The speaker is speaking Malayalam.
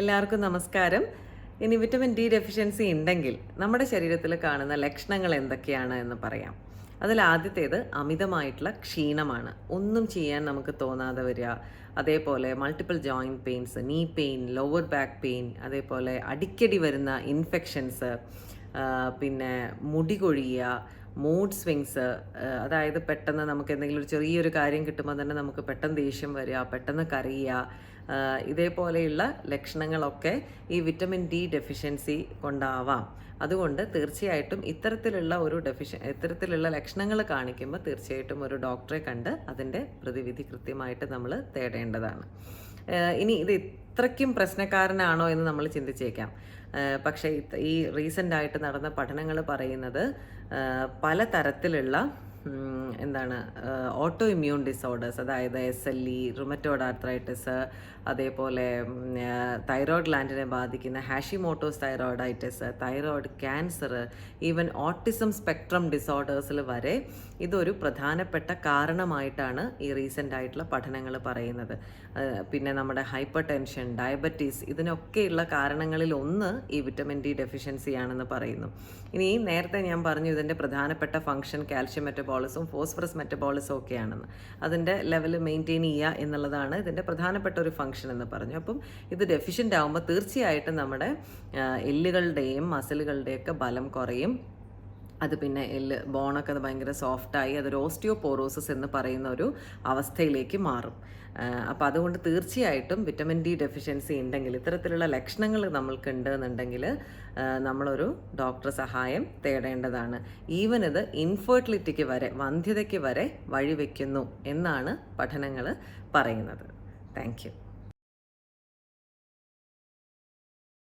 എല്ലാവർക്കും നമസ്കാരം. ഇനി വിറ്റമിൻ ഡി ഡെഫിഷ്യൻസി ഉണ്ടെങ്കിൽ നമ്മുടെ ശരീരത്തിൽ കാണുന്ന ലക്ഷണങ്ങൾ എന്തൊക്കെയാണ് എന്ന് പറയാം. അതിൽ ആദ്യത്തേത് അമിതമായിട്ടുള്ള ക്ഷീണമാണ്. ഒന്നും ചെയ്യാൻ നമുക്ക് തോന്നാതെ വരിക. അതേപോലെ multiple joint pains knee pain lower back pain അതേപോലെ അടിക്കടി വരുന്ന ഇൻഫെക്ഷൻസ് പിന്നെ മുടി കൊഴിയുക മൂഡ് സ്വിങ്സ് അതായത് പെട്ടെന്ന് നമുക്ക് എന്തെങ്കിലും ഒരു ചെറിയൊരു കാര്യം കിട്ടുമ്പോൾ തന്നെ നമുക്ക് പെട്ടെന്ന് ദേഷ്യം വരിക പെട്ടെന്ന് കരയുക ഇതേപോലെയുള്ള ലക്ഷണങ്ങളൊക്കെ ഈ വിറ്റമിൻ ഡി ഡെഫിഷ്യൻസി കൊണ്ടാവാം. അതുകൊണ്ട് തീർച്ചയായിട്ടും ഇത്തരത്തിലുള്ള ഒരു ഡെഫിഷ്യ ഇത്തരത്തിലുള്ള ലക്ഷണങ്ങൾ കാണിക്കുമ്പോൾ തീർച്ചയായിട്ടും ഒരു ഡോക്ടറെ കണ്ട് അതിന്റെ പ്രതിവിധി കൃത്യമായിട്ട് നമ്മൾ തേടേണ്ടതാണ്. ഇനി ഇത് ഇത്രയ്ക്കും പ്രശ്നക്കാരനാണോ എന്ന് നമ്മൾ ചിന്തിച്ചേക്കാം. പക്ഷേ ഈ റീസെന്റായിട്ട് നടന്ന പഠനങ്ങൾ പറയുന്നത് പല തരത്തിലുള്ള എന്താണ് ഓട്ടോ ഇമ്മ്യൂൺ ഡിസോർഡേഴ്സ് അതായത് S L E rheumatoid arthritis അതേപോലെ തൈറോയ്ഡ് ലാൻഡിനെ ബാധിക്കുന്ന Hashimoto's thyroiditis thyroid cancer even autism spectrum ഡിസോർഡേഴ്സിൽ വരെ ഇതൊരു പ്രധാനപ്പെട്ട കാരണമായിട്ടാണ് ഈ റീസെന്റ് ആയിട്ടുള്ള പഠനങ്ങൾ പറയുന്നത്. പിന്നെ നമ്മുടെ ഹൈപ്പർ ടെൻഷൻ ഡയബറ്റീസ് ഇതിനൊക്കെയുള്ള കാരണങ്ങളിൽ ഒന്ന് ഈ വിറ്റമിൻ ഡി ഡെഫിഷ്യൻസി ആണെന്ന് പറയുന്നു. ഇനി നേരത്തെ ഞാൻ പറഞ്ഞു ഇതിന്റെ പ്രധാനപ്പെട്ട ഫംഗ്ഷൻ കാൽഷ്യം മെറ്റബോളിസും ഫോസ്ഫറസ് മെറ്റബോളിസും ഒക്കെയാണെന്ന്. അതിന്റെ ലെവൽ മെയിന്റെയിൻ ചെയ്യുക എന്നുള്ളതാണ് ഇതിന്റെ പ്രധാനപ്പെട്ട ഒരു ഫംഗ്ഷൻ എന്ന് പറഞ്ഞു. അപ്പം ഇത് ഡെഫിഷ്യന്റ് ആകുമ്പോൾ തീർച്ചയായിട്ടും നമ്മുടെ എല്ലുകളുടെയും മസിലുകളുടെയൊക്കെ ബലം കുറയും. അത് പിന്നെ എല്ല് ബോണൊക്കെ അത് ഭയങ്കര സോഫ്റ്റായി അതൊരു ഓസ്റ്റിയോപോറോസിസ് എന്ന് പറയുന്ന ഒരു അവസ്ഥയിലേക്ക് മാറും. അപ്പോൾ അതുകൊണ്ട് തീർച്ചയായിട്ടും വിറ്റമിൻ ഡി ഡെഫിഷ്യൻസി ഉണ്ടെങ്കിൽ ഇത്തരത്തിലുള്ള ലക്ഷണങ്ങൾ നമ്മൾക്ക് എന്നുണ്ടെങ്കിൽ നമ്മളൊരു ഡോക്ടർ സഹായം തേടേണ്ടതാണ്. ഈവൻ ഇത് ഇൻഫെർട്ടിലിറ്റിക്ക് വരെ വന്ധ്യതയ്ക്ക് വരെ വഴിവെക്കുന്നു എന്നാണ് പഠനങ്ങൾ പറയുന്നത്. താങ്ക്